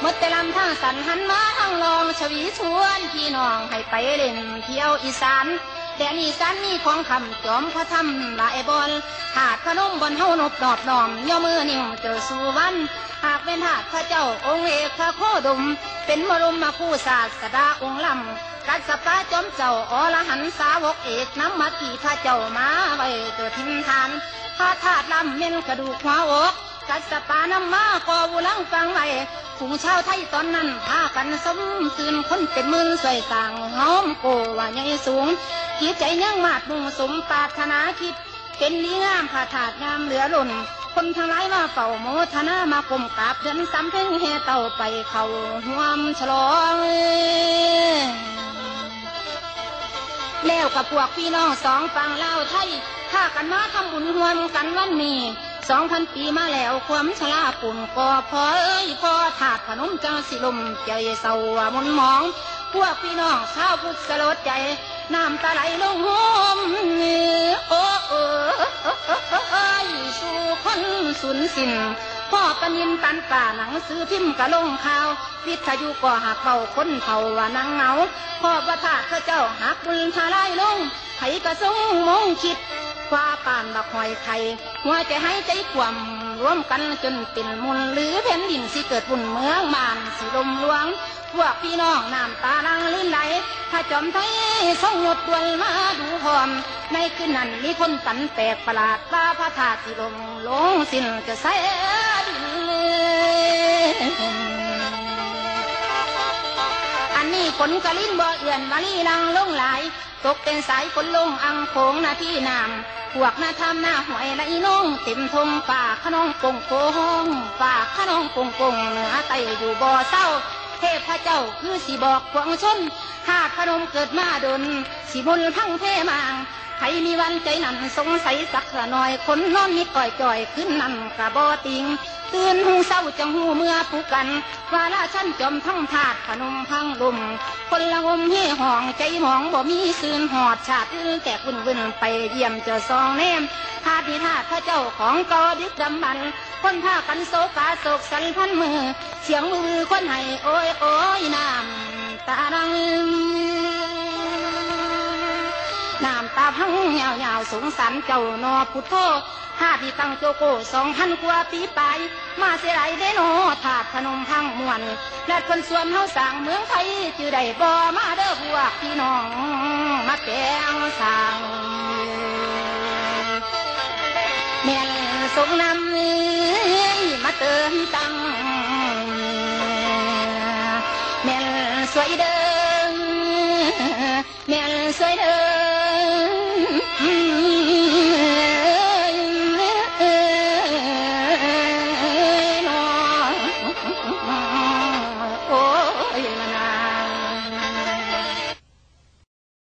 หมดแต่ลำทางสันหันมาทางลองชวีชวนพี่น้องให้ไปเล่นเที่ยวอีสานแต่นี่สันมีของคำจอมพระทำหลายบอลหาดพนมบนเฮานบดอบดอมย่อมือนิ่วเจอสู่วันหากเป็นหาดพระเจ้าองค์เอกพระโคดม เป็นมรมมาคู่ศาสดาองค์ลำกัสปาจอมเจ้าอรหันสาวกเอกน้ำมาที่พระเจ้ามาไว้ตัวทิมทานพระธาตุลำเม่นกระดูกหัวอก กัดสปาน้ำมากอบุลังฟังไว้ฝูงชาวไทยตอนนั้นพากันสมตื่นคนเป็นมื่นสวยต่างหอมโกว่าใหญ่สูงจิตใจยังมาดมุ่งสมปาถนาคิด เป็นดีงามผาถาดงามเหลือล้นคนทั้งหลายมาเฝ้าโมทนามากลมกราบเดินสำเพ็งเฮเต่าไปเขาห่วมฉลองแล้วกับพวกพี่น้องสองฝั่งลาไทยข้ากันมาทำบุญรวมกันวันนี้ สองพันปีมาแล้วความชราปุ่นก่อพอเอ้ยพอถาดขนมจังสิลมใจเศร้ามนหมอง พวกพี่น้องชาวพุทธสลดใจน้ำตาไหลลงห้มโอ้เออสู่คนสุนสินพ่อปนินตันป่าหนังสือพิมพ์กะลงข่าว วิทยุก็หักเบาคนเผาว่านังเงาพ่อประทาพระเจ้าหักบุญทลายลงไผกระทรงมงคิด ว่าป่านบักหอยไข่หัวใจให้ใจกวมรวมกันจนเป็นมุนหรือแผ่นดินสิเกิดบุญเมืองมานสิลมหลวง พวกพี่น้องน้ำตาลังลื่นไหลถ้าจอมไทยทรงหยดดวนมาดูพร้อม ในคืนนั้นมีคนฝันแปลกประหลาดว่าพระธาตุสิลงลงสิ้นจะใสดินอันนี้ฝนกระลิ้นบ่เอื่อนมาลีลังลงหลาย ตกเป็นสายฝนลงอังโขงนาที่น้ำ พวกหน้าทำหน้าหวยและอีน้องเต็มทงป่าขนองปงโกห้องป่าขนองปงกงเหนือไตอยู่บ่อเศร้า เทพเจ้าคือสีบอกขวงชนหากพนมเกิดมาดนสีมุนพังเทมาง ใครมีวันใจนั่นสงสัยสักละหน่อยคนนอนมิดก่อยจ่อยขึ้นนั่นกะบอติงตื่นหูเศร้าจังหูเมื่อผูกกัน ว่าละฉันจอมทั้งถาดพนมพังลมคนละงมเฮห้องใจหมองบ่มีซืนหอดชาติแต่วุ่นวุ่นไปเยี่ยมเจอซองเนมธาตุนิธาตุพระเจ้าของกอดึกดำบรรพ์คนพากันโศกาโศกสันพันมือ เสียงมือคนให้โอ้ยโอ้ยน้ำตาลัง พังเห่าวยาวสงสารเจ้านอพุทโธห้าพี่ตั้งโจโกสองพันกว่าปีไป มาเสียไรได้นอถาดพนมพังมวนและคนสวมเฮาสั่งเมืองไทยจือได้บ่มาเด้อพวกพี่น้อง มาแกงสั่งแม่นสงนำมาเติมตังแม่นสวยเด้อ